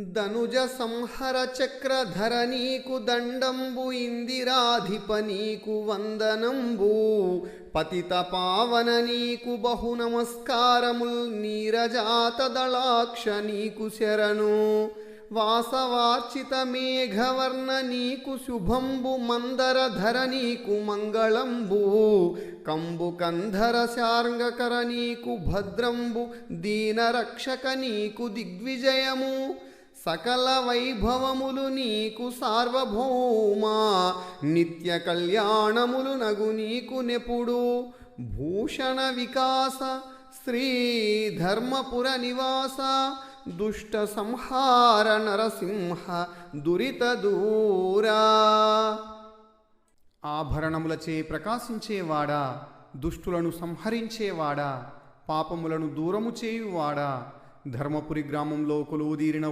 ధనుజ సంహర చక్రధర నీకు దండంబు ఇందిరాధిప నీకు వందనంబు. పతిత పావన నీకు బహు నమస్కారముల్ నీరజాత దళాక్ష నీకు శరణు. వాసవార్చిత మేఘవర్ణ నీకు శుభంబు మందర ధర నీకు మంగళంబు. కంబు కంధర శార్ంగకర నీకు భద్రంబు దీనరక్షక నీకు దిగ్విజయము. సకల వైభవములు నీకు సార్వభౌమా. నిత్య కళ్యాణములు నగు నీకు నెపుడు. భూషణ వికాస శ్రీ ధర్మపుర నివాస దుష్ట సంహార నరసింహ దురిత దూరా. ఆభరణములచే ప్రకాశించేవాడా దుష్టులను సంహరించేవాడా పాపములను దూరము చేయువాడా ధర్మపురి గ్రామంలో కొలువుదీరిన